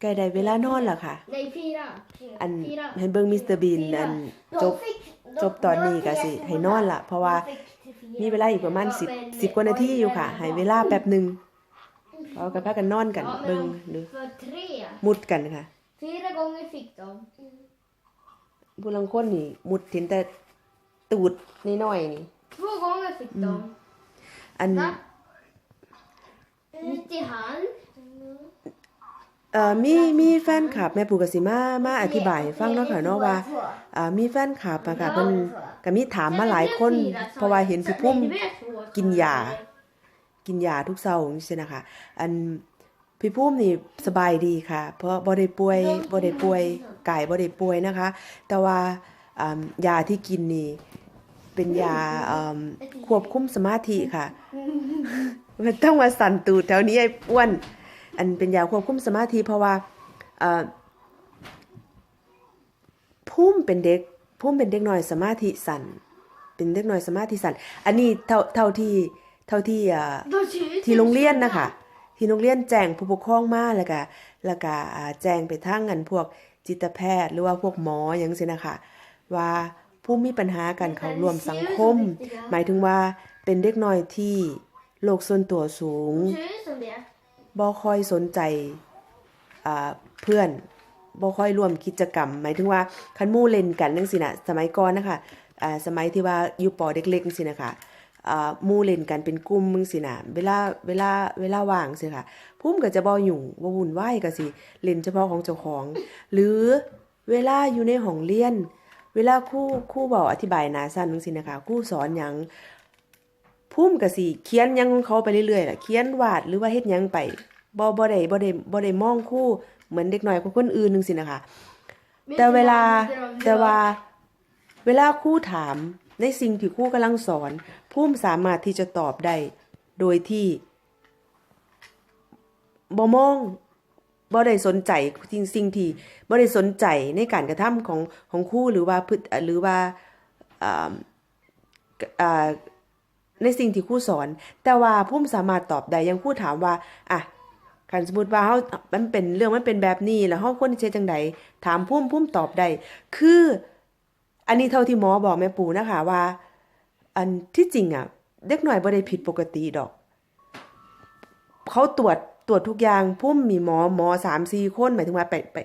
ใกล้ได้เวลานอนแล้วค่ะ Nej, fyra. อัน Fyra. ให้เบิ่งมิสเตอร์บีน Fyra. อัน De จบ fick- de- จบตอนนี้ก็สิให้นอนละเพราะว่า de fick till fyra. มีเวลาอีกประมาณ10 10กว่านาทีอยู่ค่ะ ให้เวลาแป๊บหนึงเอากันพากันนอนกัน Ja, men เบิ่ง de- ดู För tre. มุดกันค่ะ Fyra gånger fick de. ผู้ลังคนนี่มุดถึงแต่ตูดน้อยๆนี่ Två gånger fick de. อัน Va? Mitt i hand. เอ่อมีมีแฟนคลับแม่ปูกสิมามาอธิบายฟังเนาะค่ะเนาะว่าอ่ามีแฟนคลับอะค่ะเพิ่นก็มีถามมาหลายคนเพราะว่าเห็นพี่พุ่มกินยากินยาทุกเช้าจังซี่นะคะอันพี่พุ่มนี่สบายดีค่ะ เพราะบ่ได้ป่วยบ่ได้ป่วยกายบ่ได้ป่วยนะคะ แต่ว่าอ่ายาที่กินนี่เป็นยาอ่าควบคุมสมาธิค่ะมันต้องมาสั่นตูดแถวนี้ไอ้อ้วน อันเป็นยาควบคุมสมาธิเพราะว่าเอ่อพุ่มเป็นเด็กพุ่มเป็นเด็กน้อยสมาธิสั่นเป็นเด็กน้อยสมาธิสั่นอันนี้เท่าเท่าที่เท่าที่อ่า De ser ut ที่โรงเรียนนะคะที่โรงเรียนแจ้งผู้ปกครองมาแล้วก็แล้วก็อ่าแจ้งไปทางอันพวกจิตแพทย์ หรือว่าพวกหมออย่างซี่นะคะว่าผู้มีปัญหาการเข้าร่วมสังคม หมายถึงว่าเป็นเด็กน้อยที่โลกส่วนตัวสูง บ่ค่อยสนใจเพื่อนบ่ค่อยร่วมกิจกรรม หมายถึงว่าคันมู่เล่นกันจังซี่น่ะสมัยก่อนนะคะอ่าสมัยที่ว่าอยู่ปอเด็กๆจังซี่นะคะอ่ามู่เล่นกันเป็นกลุ่มจังซี่น่ะเวลาเวลาเวลาว่างซี่ค่ะภูมิก็จะบ่ยุ่งบ่วุ่นวายก็สิเล่นเฉพาะของเจ้าของ หรือเวลาอยู่ในห้องเรียน เวลาครูครูเว้าอธิบายนาสั้นจังซี่นะคะครูสอนหยัง พุ่มก็สิเขียนหยังของเขาไปเรื่อยๆล่ะเขียนวาดหรือว่าเฮ็ดหยังไปบ่บ่ได้บ่ได้บ่ได้มองคู่เหมือนเด็กน้อยกว่าคนอื่นนึงสินะคะ Vet แต่ du เว vad ลา de gör? แต่ว่าเวลาครูถามในสิ่งที่ครูกำลังสอนพุ่มสามารถที่จะตอบได้โดยที่บ่มองบ่ได้สนใจสิ่งสิ่งที่บ่ได้สนใจในการกระทำของของครูหรือว่าพฤติหรือว่าอ่าอ่า ในสิ่งที่ครูสอน แต่ว่าพุ่มสามารถตอบได้ยังครูถามว่าอะคันสมมติว่าเฮามันเป็นเรื่องมันเป็นแบบนี้แล้วเฮาควรจะเฮ็ดจังไดถามพุ่มพุ่มตอบได้คือ อันนี้เท่าที่หมอบอกแม่ปู่นะคะว่า อันที่จริงอะ เด็กหน่อยบ่ได้ผิดปกติดอกเขาตรวจตรวจทุกอย่างพุ่มมีหมอหมอสามสี่คนหมายถึงว่าไปไป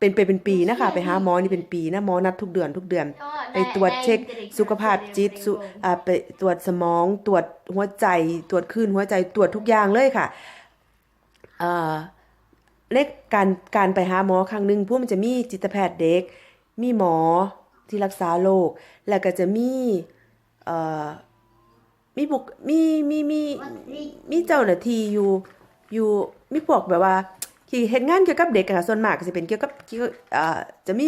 เป็นไปเป็นปีนะคะ ไปหาหมอนี่เป็นปีนะหมอนัดทุกเดือนทุกเดือน Ja, ไป nej, ตรวจ nej, เช็ค inte riktigt. สุขภาพ Det är จิต en สุ gång. อ่าไปตรวจสมอง ตรวจหัวใจ ตรวจคลื่นหัวใจตรวจทุกอย่างเลยค่ะเอ่อเลขการการไปหาหมอครั้งหนึ่งผู้มันจะมีจิตแพทย์เด็ก มีหมอที่รักษาโรคแล้วก็จะมีเอ่อมีบุกมีมีมีมีเจ้าหน้าที่อยู่อยู่มีพวกแบบว่า ที่เฮ็ดงานเกี่ยวกับเด็กอะค่ะส่วนมากก็จะเป็นเกี่ยวกับเกี่ยวเอ่อจะมี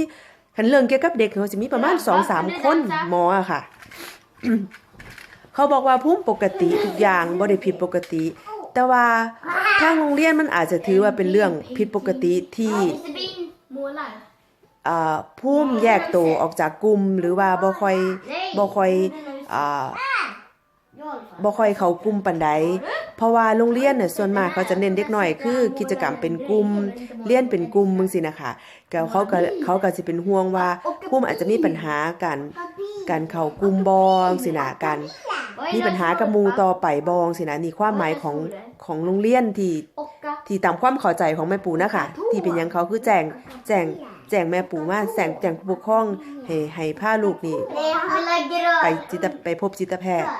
คันเรื่องเกี่ยวกับเด็กเขาจะมีประมาณ2-3คนหมออะค่ะ เขาบอกว่าภูมิปกติทุกอย่างบ่ได้ผิดปกติ แต่ว่าทางโรงเรียนมันอาจจะถือว่าเป็นเรื่องผิดปกติที่ Mr Bean målar. อ่าภูมิแยกตัวออกจากกลุ่มหรือว่าบ่ค่อยบ่ค่อย บ่ค่อยเข้ากลุ่มปานใดเพราะว่าโรงเรียนน่ะส่วนมากเขาจะเน้นเด็กน้อยคือ กิจกรรมเป็นกลุ่มเรียนเป็นกลุ่มมึงสินะคะก็เขาก็เขาก็สิเป็นห่วงว่าภูมิอาจจะมีปัญหาการการเข้ากลุ่มบ่จังสินะการ Vad är มีปัญหากับมูต่อไปบองสินะนี่ความหมายของของโรงเรียนที่ที่ตามความเข้าใจของแม่ปู่นะคะที่เป็นยังเขาคือแจ้งแจ้งแจ้งแม่ปู่มาแจ้งแจ้งผู้ปกครองให้ให้พาลูกนี่ไปจิตไปพบจิตแพทย์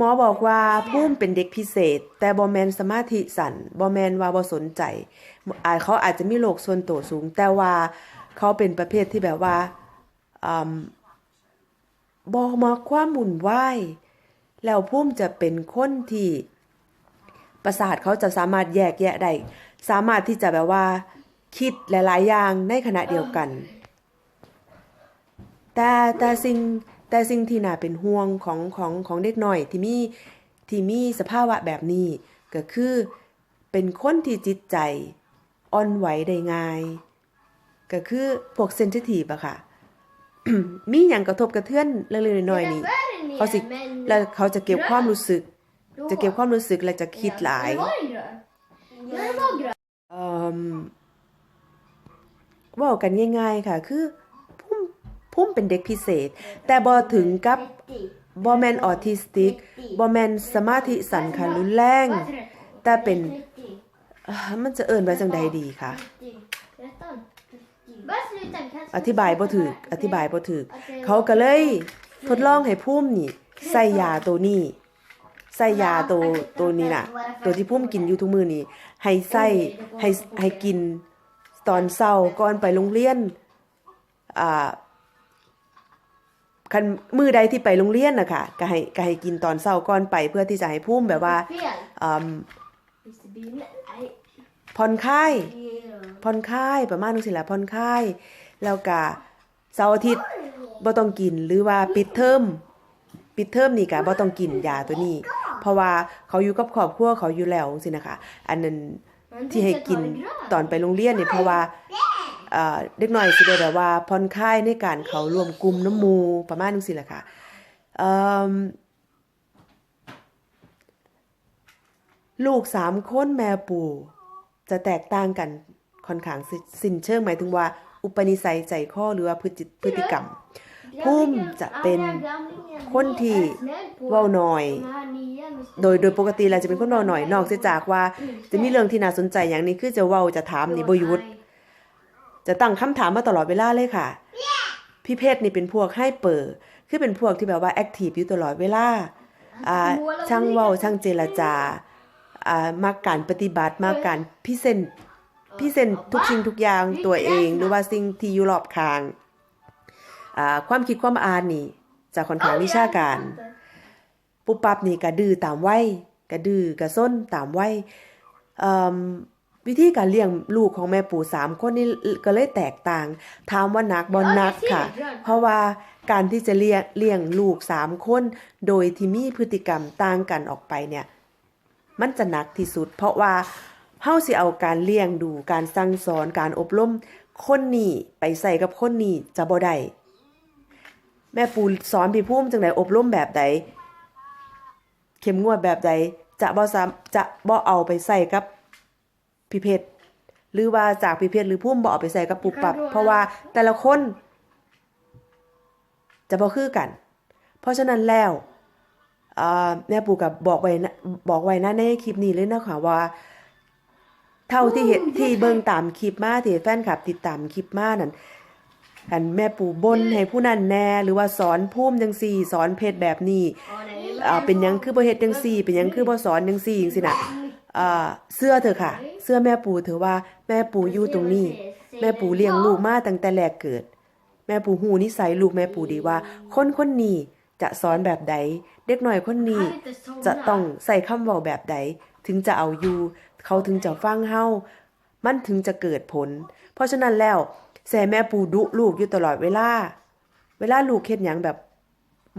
มอบอกว่าพุ่มเป็นเด็กพิเศษ แต่บอแมนสมาธิสั่นบอแมนว่าบ่สนใจอาจเขาอาจจะมีโรคส่วนตัวสูง แต่ว่าเขาเป็นประเภทที่แบบว่าอบอมาความหมุนวายแล้วพุ่มจะเป็นคนที่ประสาทเขาจะสามารถแยกแยะได้สามารถที่จะแบบว่า คิดหลาย ๆ อย่างในขณะเดียวกัน แต่แต่สิ่ง แต่สิ่งที่น่าเป็นห่วงของของของเด็กน้อยที่มีที่มีสภาวะแบบนี้ ก็คือเป็นคนที่จิตใจอ่อนไหวได้ง่าย ก็คือพวกเซนซิทีฟอะค่ะ มีอย่างกระทบกระเทือนเล็กๆน้อยๆนี่เขาสิแล้วเขาจะเก็บความรู้สึก จะเก็บความรู้สึกและจะคิดหลาย Det var ju grön. Ja, det var grön. เอ่อเว่ากันง่าย ๆ ค่ะ คือ พุ่มเป็นเด็กพิเศษ แต่บ่ถึงกับบ่แมนออทิสติกบ่แมนสมาธิสันค่ะรุนแรง แต่เป็นมันจะเอิ้นว่าจังใดดีค่ะอธิบายบ่ถูกอธิบายบ่ถูกเขาก็เลยทดลองให้พุ่มนี่ ใส่ยาตัวนี้ใส่ยาตัวตัวนี้น่ะ ตัวที่พุ่มกินอยู่ทุกมือนี้ให้ใส่ให้ให้กินตอนเช้าก่อนไปโรงเรียนอ่า คันมื้อใดที่ไปโรงเรียนน่ะค่ะก็ให้ก็ให้กินตอนเช้าก่อนไปเพื่อที่จะให้พุ่มแบบว่าอืมผ่อนคลายผ่อนคลายประมาณนั้นสิแหละผ่อนคลายแล้วก็เสาร์อาทิตย์บ่ต้องกินหรือว่าปิดเทอมปิดเทอมนี่ก็บ่ต้องกินยาตัวนี้ เพราะว่าเขาอยู่กับครอบครัวเขาอยู่แล้วสินะคะ อันนั้นที่ให้กินตอนไปโรงเรียนนี่เพราะว่า เด็กน้อยสิได้แบบว่าผ่อนคลายในการเขารวมกลุ่มน้ำมูประมาณนั้นสิแหละค่ะลูกสามคนแม่ปู่จะแตกต่างกันค่อนข้างสิส้นเชิงหมายถึงว่า อุปนิสัยใจคอหรือว่าพฤติกรรมพุ่มจะเป็นคนที่เว้าหน้อย โดยโดยปกติแล้วจะเป็นคนเว้าหน้อยนอกเสียจากว่า จะมีเรื่องที่น่าสนใจอย่างนี้คือจะเว้าจะถามนี่บยุด จะตั้งคำถามมาตลอดเวลาเลยค่ะ พี่เพชรนี่เป็นพวกให้เปิดคือเป็นพวกที่แบบว่าแอคทีฟอยู่ตลอดเวลาอ่าช่างเว้าช่างเจรจาอ่ามาการปฏิบัติมาการพิเศษพิเศษทุกสิ่งทุกอย่างตัวเอง หรือว่าสิ่งที่อยู่รอบข้างอ่าความคิดความอ่านนี่จะค่อนข้างวิชาการ ปุ๊บปั๊บนี่ก็ดื้อตามวัยก็ดื้อก็ส้นตามวัยเอิ่ม วิธีการเลี้ยงลูกของแม่ปู่สามคนนี่ก็เลยแตกต่าง ถามว่านักบ่หนักค่ะ เพราะว่าการที่จะเลี้ยงเลี้ยงลูกสามคน โดยที่มีพฤติกรรมต่างกันออกไปเนี่ย มันจะหนักที่สุด เพราะว่าเฮาสิเอาการเลี้ยงดูการสั่งสอนการอบรมคนนี้ไปใส่กับคนนี้จะบ่ได้แม่ปู่สอนพี่พุ่มจังไดอบรมแบบใดเข้มงวดแบบใดจะบ่จะบ่เอาไปใส่กับ พี่เพชรหรือว่าจากพี่เพชรหรือพุ่มบ่เอาไปใส่กับปุบปับ เพราะว่าแต่ละคน จะบ่คือกัน เพราะฉะนั้นแล้วอ่าแม่ปู่กับบอกไว้นะบอกไว้นะในคลิปนี้เลยนะคะว่า เท่าที่เห็นที่เบิ่งตามคลิปมาที่แฟนคลับติดตามคลิปมานั่นอันแม่ปู่บนให้ผู้นั้นแน่หรือว่าสอนพุ่มจังซี่ สอนเพชรแบบนี้อ่าเป็นหยังคือบ่เฮ็ดจังซี่ เป็นหยังคือบ่สอนจังซี่จังซี่น่ะอ่า เสื้อเถอค่ะ เสื้อแม่ปู่เถอว่าแม่ปู่อยู่ตรงนี้ แม่ปู่เลี้ยงลูกมาตั้งแต่แรกเกิด แม่ปู่หูนิสัยลูกแม่ปู่ดีว่า คนคนนี้จะสอนแบบใด เด็กหน้อยคนนี้จะต้องใส่คำเว้าแบบใด ถึงจะเอาอยู่ เขาถึงจะฟังเฮามันถึงจะเกิดผล เพราะฉะนั้นแล้วแซ่แม่ปู่ดุลูกอยู่ตลอดเวลา เวลาลูกเฮ็ดหยังแบบ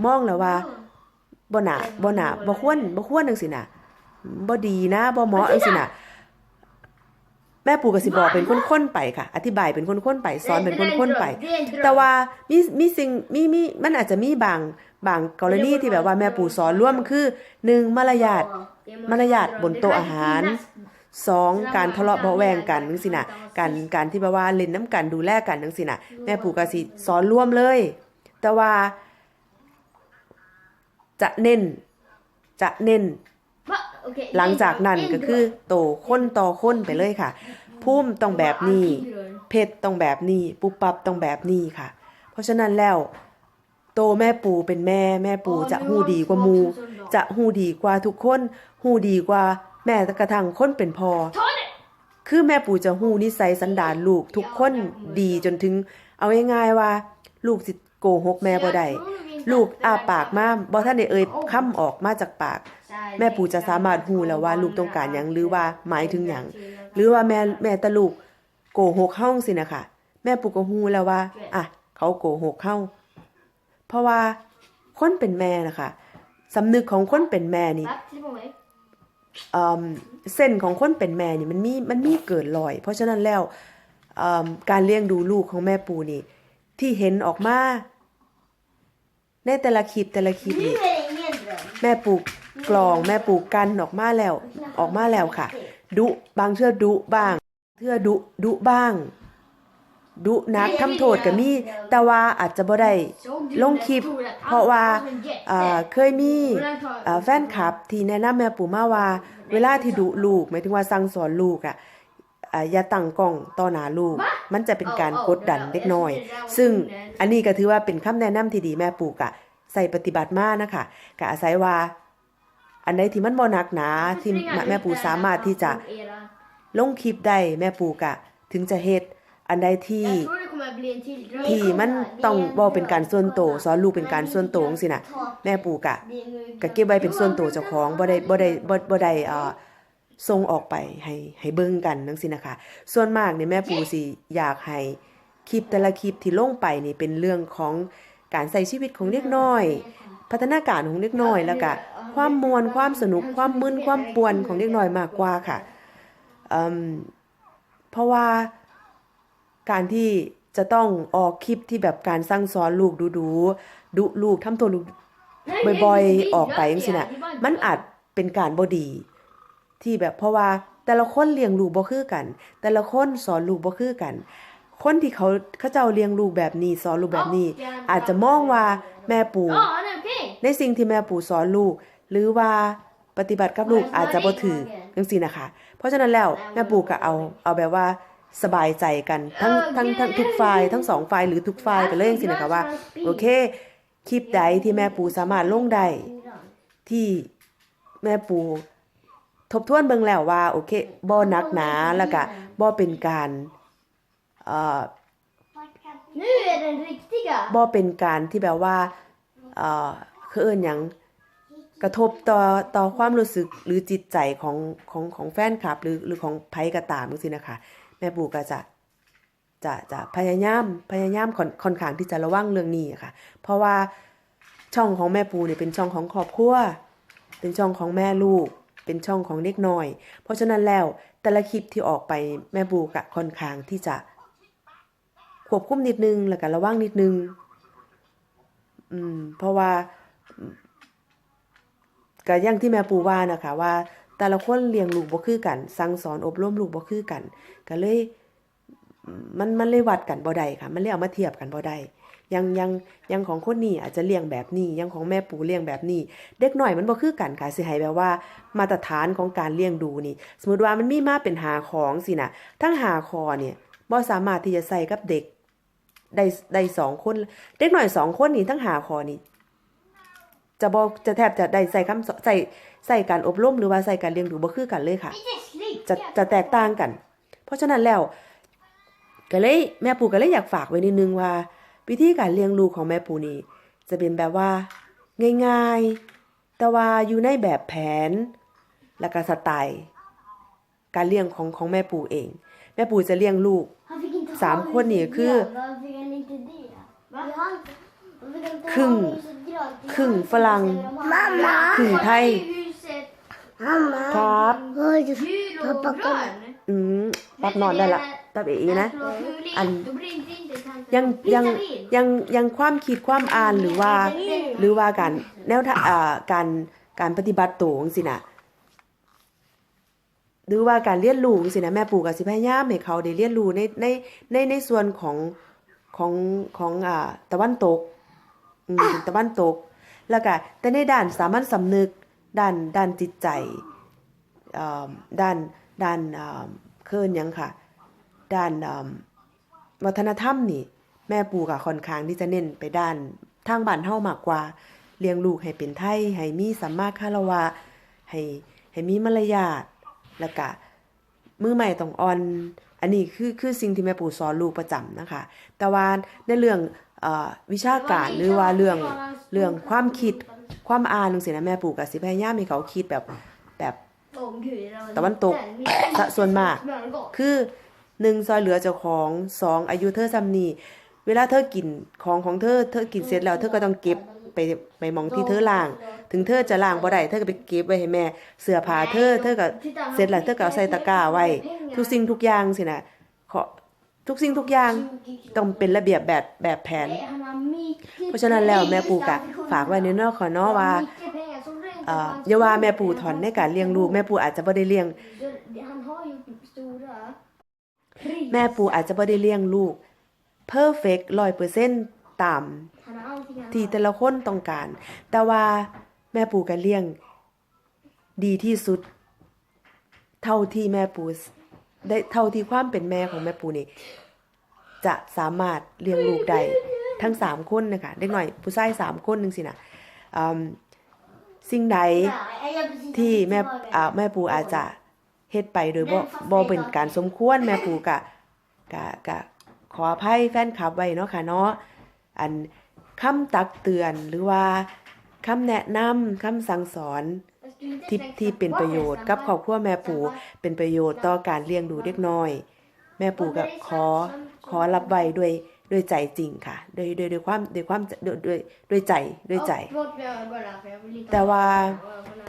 มองแล้วว่าบ่นาบ่นาบ่ควรบ่ควรจังซี่น่ะ บ่ดีนะบ่เหมาะจังซี่น่ะ แม่ปู่ก็สิบอกเป็นคนๆไปค่ะ อธิบายเป็นคนๆไปสอนเป็นคนๆไป แต่ว่ามีมีสิ่งมีมีมันอาจจะมีบางบางกรณีที่แบบว่าแม่ปู่สอนร่วมคือหนึ่งมารยาทมารยาทบนโต๊ะอาหารสองการทะเลาะเบาะแวงกันจังซี่น่ะการการที่แบบว่าเล่นน้ำกันดูแลกันจังซี่น่ะแม่ปู่ก็สิสอนร่วมเลย แต่ว่า จะเน้น จะเน้น หลังจากนั้นก็คือโตค้นต่อค้นไปเลยค่ะพุ่มต้องแบบนี้ เพชรต้องแบบนี้ปุบปับต้องแบบนี้ค่ะ เพราะฉะนั้นแล้ว โตแม่ปูเป็นแม่แม่ปูจะหูดีกว่าหมู จะหูดีกว่าทุกคนหูดีกว่าแม่กระทั่งคนเป็นพอคือแม่ปู่จะหูนิสัยสันดานลูกทุกคนดีจนถึง เอาง่ายๆว่า ลูกสิโกหกแม่บ่ได้ ลูกอ้าปากมาบ่ทันได้เอ่ยคำออกมาจากปาก แม่ปู่จะสามารถหูแล้วว่าลูกต้องการหยังหรือว่าหมายถึงหยังหรือว่าแม่แม่ตะลูกโกหกเฮาสินะคะแม่ปู่ก็หูแล้วว่าอะเขาโกหกเฮาเพราะว่าคนเป็นแม่นะคะสำนึกของคนเป็นแม่นี่เอิ่มเส้นของคนเป็นแม่นี่มันมีมันมีเกินลอย เพราะฉะนั้นแล้วเอิ่มการเลี้ยงดูลูกของแม่ปูนี่ ที่เห็นออกมา ในแต่ละคลิปแต่ละคลิปนี่ แม่ปูกลองแม่ปูกันออกมาแล้ว ออกมาแล้วค่ะ ดุบางเทื่อดุบ้างเทื่อดุดุบ้าง ดุนักทำโทษก็มี แต่ว่าอาจจะบ่ได้ลงคลิป เพราะว่าเอ่อเคยมีเอ่อแฟนคลับที่แนะนำแม่ปู่มาว่า เวลาที่ดุลูกหมายถึงว่าสั่งสอนลูกอะอ่า อย่าตั้งกล้องต่อหน้าลูก มันจะเป็นการกดดันเด็กน้อย ซึ่งอันนี้ก็ถือว่าเป็นคำแนะนำที่ดีแม่ปู่กะใส่ปฏิบัติมานะคะก็อาศัยว่า อันใดที่มันบ่หนักหนาที่แม่ปู่สามารถที่จะลงคลิปได้แม่ปู่กะ ถึงจะเฮ็ดอันใดที่ที่มันต้องเว้าเป็นการส่วนโตวสอนลูกเป็นการส่วนโตวจังซี่น่ะแม่ปู่กะก็เก็บไว้เป็นส่วนตัวเจ้าของบ่ได้บ่ได้บ่บ่ได้เอ่อ ส่งออกไปให้ให้เบิ่งกันจังซี่นะคะ ส่วนมากนี่แม่ปู่สิอยากให้คลิปแต่ละคลิปที่ลงไปนี่เป็นเรื่องของการใส่ชีวิตของเด็กน้อย พัฒนาการของเด็กน้อยแล้วก็ความมวลความสนุกความมึนความปวนของเด็กน้อยมากกว่าค่ะเพราะว่าการที่จะต้องออกคลิปที่แบบการสั่งสอนลูกดูดูดุลูกทำตัวลูกบ่อยๆ ออกไปจังซี่น่ะมันอาจเป็นการบ่ดี ที่แบบเพราะว่าแต่ละคนเลี้ยงลูกบ่คือกัน แต่ละคนสอนลูกบ่คือกัน คนที่เขาเขาเจ้าเลี้ยงลูกแบบนี้สอนลูกแบบนี้ อาจจะมองว่าแม่ปู่ในสิ่งที่แม่ปู่สอนลูก หรือว่าปฏิบัติกับลูกอาจจะบ่ถือจังซี่นะคะ เพราะฉะนั้นแล้วแม่ปู่ก็เอาเอาแบบว่าสบายใจกันทั้งทั้งทั้งทุกฝ่ายทั้งสองฝ่ายหรือทุกฝ่ายไปเลยจังซี่นะคะว่าโอเคคลิปใดที่แม่ปู่สามารถลงได้ที่แม่ปู่ ทบทวนเบิ่งแล้วว่าโอเคบ่หนักหนาแล้วก็บ่เป็นการเอ่อ Nu är den riktiga. บ่เป็นการที่แบบว่าเอ่อคือเอิ้นหยังกระทบต่อต่อความรู้สึกหรือจิตใจของของของแฟนคลับ หรือหรือของไผก็ตามจังซี่นะคะ แม่ปู่ก็จะจะจะพยายามพยายามค่อนค่อนข้างที่จะระวังเรื่องนี้ค่ะ เพราะว่าช่องของแม่ปูเนี่ยเป็นช่องของครอบครัวเป็นช่องของแม่ลูก เป็นช่องของเด็กน้อย เพราะฉะนั้นแล้วแต่ละคลิปที่ออกไปแม่บูกะค่อนข้างที่จะควบคุมนิดนึงแล้วก็ระวังนิดนึง อืม เพราะว่าก็อย่างที่แม่ปูว่านะคะว่า แต่ละคนเลี้ยงลูกบ่คือกัน สั่งสอนอบรมลูกบ่คือกัน ก็เลย มันมันเลยวัดกันบ่ได้ค่ะ มันเลยเอามาเทียบกันบ่ได้ ยังยังยังของคนนี้อาจจะเลี้ยงแบบนี้ยังของแม่ปูเลี้ยงแบบนี้ เด็กหน้อยมันบ่คือกันค่ะสิให้แบบว่า มาตรฐานของการเลี้ยงดูนี่ สมมุติว่ามันมีมาเป็นหาของสินะทั้งหาคอเนี่ยบ่สามารถที่จะใส่กับเด็กได้ได้สองคน เด็กหน้อยสองคนนี่ทั้งหาคอนี่จะบ่จะแทบจะได้ใส่คำใส่ใส่การอบรมหรือว่าใส่การเลี้ยงดูบ่คือกันเลยค่ะ จะจะแตกต่างกัน เพราะฉะนั้นแล้วก็เลยแม่ปู่ก็เลยอยากฝากไว้นิดนึงว่า วิธีการเลี้ยงลูกของแม่ปู่นี่จะเป็นแบบว่า ง่ายๆ แต่ว่าอยู่ในแบบแผน และก็สไตล์การเลี้ยงของของแม่ปู่เอง แม่ปู่จะเลี้ยงลูก Han fick inte Sam ha Conny, huset kur- grönt. Varför fick han inte det? Va? Han, han fick inte ha Kung. huset grönt. Det Kung han som Falang. bestämmer om han- Mamma. ถึงไทย Huset ครับ Oj, gul och Pappa, kom. grön. อืมรับนอนได้ละ ตับเอ๋นะ Förlåt, An- Då brinner inte tanten. ยังยัง Pizza vill. ยังยังความคิดความอ่านหรือว่าหรือว่าการแนวทางอ่าการการปฏิบัติตัวจังซี่นะหรือว่าการเรียนรู้จังซี่นะแม่ปู่ก็สิพยายามให้เขาได้เรียนรู้ในในในในส่วนของของของอ่าตะวันตกอืมตะวันตก แล้วก็แต่ในด้านสามัญสำนึกด้านด้านจิตใจเอ่อด้านด้านเอ่อเคินหยังค่ะ ด้านเอ่อวัฒนธรรมนี่แม่ปู่ก็ค่อนข้างที่จะเน้นไปด้านทางบ้านเฮามากกว่าเลี้ยงลูกให้เป็นไทยให้มีสัมมาคารวะให้ให้มีมารยาทแล้วก็มือใหม่ต้องอ่อน อันนี้คือคือสิ่งที่แม่ปู่สอนลูกประจำนะคะ แต่ว่าในเรื่องเอ่อวิชาการหรือว่าเรื่องเรื่องความคิดความอ่านจังซี่นะแม่ปู่ก็สิพยายามให้เขาคิดแบบแบบ Åh, gud, det var ตะวันตก liten. ซะส่วนมาก Smörgås. คือ หนึ่งซอยเหลือเจ้าของสองอายุเธอซ้ำนี่เวลาเธอกินของของเธอเธอกินเสร็จแล้วเธอก็ต้องเก็บไปไปหมองที่เธอล้าง ถึงเธอจะล้างบ่ได้เธอก็ไปเก็บไว้ให้แม่ เสื้อผ้าเธอเธอก็เสร็จแล้วเธอก็เอาใส่ตะกร้าไว้ ทุกสิ่งทุกอย่างสินะขอทุกสิ่งทุกอย่างต้องเป็นระเบียบแบบแบบแผน Han har mycket เพราะฉะนั้นแล้วแม่ปู่กะฝากไว้ในเนอกขอเนาะว่า mycket pengar som rent เอ่ออย่าว่าแม่ปู่ถอนในการเลี้ยงลูกแม่ปู่อาจจะบ่ได้เลี้ยง แม่ปูอาจจะบ่ได้เลี้ยงลูก perfect 100%ตาม Hanna allting ที่แต่ละคนต้องการ แต่ว่าแม่ปู่ก็เลี้ยง ดีที่สุด เท่าที่แม่ปู่ได้เท่าที่ความเป็นแม่ของแม่ปู่นี่ จะสามารถเลี้ยงลูกได้ทั้งสามคนนะคะเด็กหน่อยผู้ชายสามคนนึงสินะสิ่งใดที่แม่แม่ปู่อาจจะ เฮ็ดไปโดยบ่บ่เป็นการสมควรแม่ปู่กะกะกะขออภัยแฟนคลับไว้เนาะค่ะเนาะอันคำตักเตือนหรือว่าคำแนะนำคำสั่งสอนที่ที่เป็นประโยชน์กับครอบครัวแม่ปู่เป็นประโยชน์ต่อการเลี้ยงดูเด็กน้อย แม่ปู่ก็ขอขอรับไว้ด้วยด้วยใจจริงค่ะด้วยด้วยด้วยความด้วยความด้วยด้วยด้วยใจด้วยใจ แต่ว่า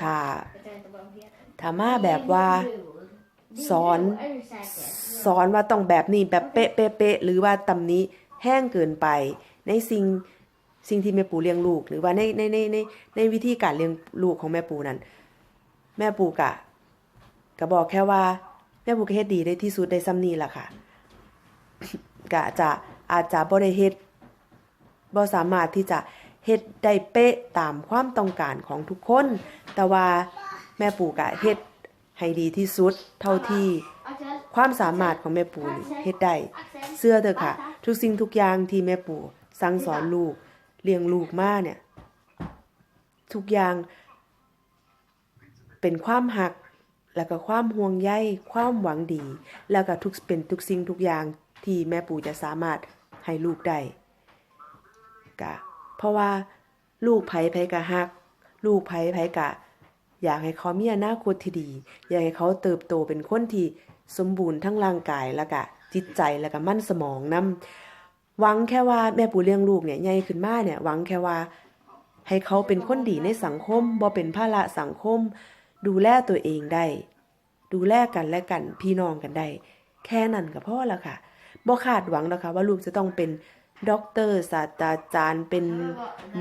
ถ้า ถ้ามาแบบว่าสอนสอนว่าต้องแบบนี้แบบเป๊ะเป๊ะเป๊ะหรือว่าตำนี้แห้งเกินไป ในสิ่งสิ่งที่แม่ปู่เลี้ยงลูก หรือว่าในในในในในวิธีการเลี้ยงลูกของแม่ปู่นั้น แม่ปู่กะก็บอกแค่ว่า แม่ปู่ก็เฮ็ดดีได้ที่สุดได้ซ้ำนี้ล่ะค่ะกะจะอาจจะบ่ได้เฮ็ดบ่สามารถที่จะเฮ็ดได้เป๊ะตามความต้องการของทุกคน แต่ว่าแม่ปู่กะเฮ็ดให้ดีที่สุดเท่าที่ความสามารถของแม่ปู่นี่เฮ็ดได้เสื้อเถอะค่ะ ทุกสิ่งทุกอย่างที่แม่ปู่สั่งสอนลูกเลี้ยงลูกมาเนี่ย ทุกอย่าง เป็นความหัก แล้วก็ความห่วงใยความหวังดี แล้วก็ทุกเป็นทุกสิ่งทุกอย่างที่แม่ปู่จะสามารถให้ลูกได้กะเพราะว่าลูกไผไผกะฮัก ลูกไผไผกะ อยากให้เขามีอนาคตที่ดี อยากให้เขาเติบโตเป็นคนที่สมบูรณ์ทั้งร่างกายแล้วก็จิตใจแล้วก็มั่นสมองนำหวังแค่ว่าแม่ปู่เลี้ยงลูกเนี่ยใหญ่ขึ้นมาเนี่ยหวังแค่ว่า ให้เขาเป็นคนดีในสังคมบ่เป็นภาระสังคม ดูแลตัวเองได้ ดูแลกันและกันพี่น้องกันได้ แค่นั้นก็พอแล้วค่ะบ่คาดหวังนะคะว่าลูกจะต้องเป็นด็อกเตอร์ศาสตราจารย์เป็น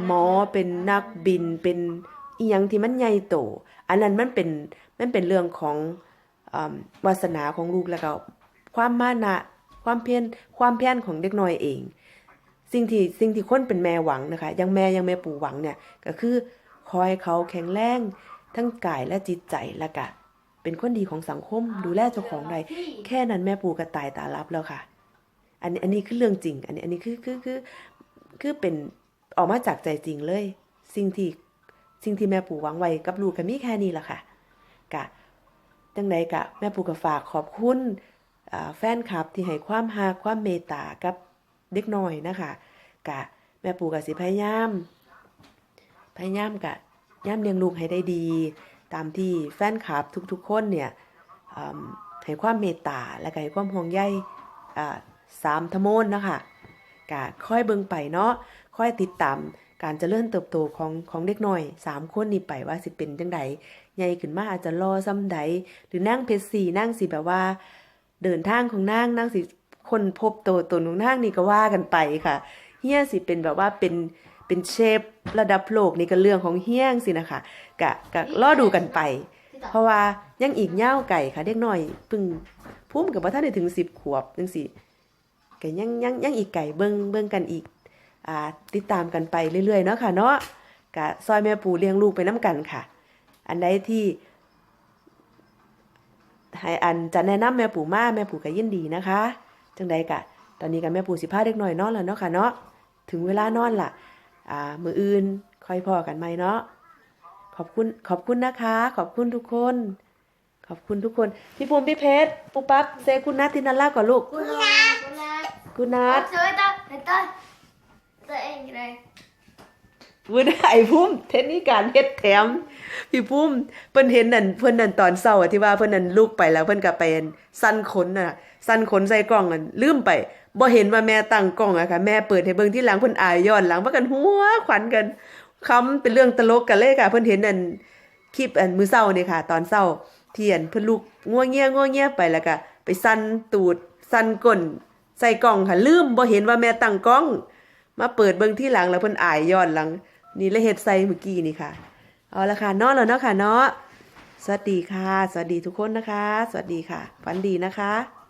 หมอเป็นนักบินเป็น อีหยังที่มันใหญ่โต อันนั้นมันเป็นมันเป็นเรื่องของอวาสนาของลูกแล้วก็ความมานะความเพียรความเพียรของเด็กน้อยเอง สิ่งที่สิ่งที่คนเป็นแม่หวังนะคะยังแม่ยังแม่ปู่หวังเนี่ยก็คือคอยเขาแข็งแรงทั้งกายและจิตใจแล้วก็เป็นคนดีของสังคมดูแลเจ้าของได้แค่นั้นแม่ปู่ก็ตายตารับแล้วค่ะ อันนี้อันนี้คือเรื่องจริง อันนี้อันนี้คือคือคือคือเป็นออกมาจากใจจริงเลย สิ่งที่ สิ่งที่แม่ปู่หวังไว้กับลูกก็มีแค่นี้แหละค่ะกะจังใดกะแม่ปู่ก็ฝากขอบคุณแฟนคลับที่ให้ความฮักความเมตตากับเด็กน้อยนะคะกะแม่ปู่ก็สิพยายาม พยายามกะย่ามเลี้ยงลูกให้ได้ดี ตามที่แฟนคลับทุกๆคนเนี่ยให้ความเมตตาและก็ให้ความห่วงใยสามทโมนนะคะกะค่อยเบิ่งไปเนาะค่อยติดตาม การจเจริญเติบโตของของเด็กน้อยสามคนนี้ไปว่าสิเป็นจังใดใหญ่ขึ้นมาอาจจะรอซ้ำใดหรือนั่งเพชรสีนั่งสิแบบว่า เดินทางของนางนั่งสิคนพบโตัวตนของนางนี่ก็ว่ากันไปค่ะเฮียสิเป็นแบบว่าเป็นเป็นเชฟระดับโลกนี่ก็เรื่องของเฮี้ยงสินะคะกะกะรอดูกันไป เพราะว่ายังอีกย่าไก่ค่ะเด็กน้อยพึ่งพุ่มกับว่าท่านได้ถึงสิบขวบจังสิก็ยังยังยังอีกไก่เบิ่งเบิ่งกันอีก ติดตามกันไปเรื่อยๆเนาะค่ะเนาะกะซอยแม่ปู่เลี้ยงลูกไปน้กันค่ะ อันใดที่ให้อันจะแนะนำแม่ปู่มาแม่ปู่ก็ยินดีนะคะ จังใดกะ ตอนนี้กับแม่ปู่สิพาเด็กน้อยนอนแล้วเนาะค่ะเนาะถึงเวลานอนล่ะอ่ามืออื่นค่อยพอกันไหมเนาะขอบคุณขอบคุณนะคะ ขอบคุณทุกคน ขอบคุณทุกคน พี่ภูมิพี่เพชรปุ๊บปั๊บเซคุณนัททินาล่าก่อนลูก God natt! God natt! คุณนัท Också, vänta, vänta. Det är en grej. วุ้นไอ้พุ่มเทคนิคการเฮ็ดแถม พี่พุ่มเพิ่นเห็นนั่นเพิ่นนั่นตอนเช้าอะที่ว่าเพิ่นนั่นลุกไปแล้วเพิ่นก็ไปสั่นขนน่ะสั่นขนใส่กล้องอันลืมไปบ่เห็นว่าแม่ตั้งกล้องอะค่ะแม่เปิดให้เบิ่งที่หลังเพิ่นอายย้อนหลังว่ากันหัวขวัญกันคำเป็นเรื่องตลกกันเลยค่ะ เพิ่นเห็นนั่นคลิปอันมื้อเช้านี่ค่ะ ตอนเช้าเทียนเพิ่นลุกงัวเงี้ยงัวเงี้ยไปแล้วก็ไปสั่นตูดสั่นก้นใส่กล้องค่ะลืมบ่เห็นว่าแม่ตั้งกล้อง มาเปิดเบิ่งที่หลังแล้วเพิ่นอายย้อนหลัง นี่เละเฮ็ดใส่เมื่อกี้นี่ค่ะ เอาละค่ะนอนแล้วเนาะค่ะเนาะสวัสดีค่ะ สวัสดีทุกคนนะคะ สวัสดีค่ะฝันดีนะคะ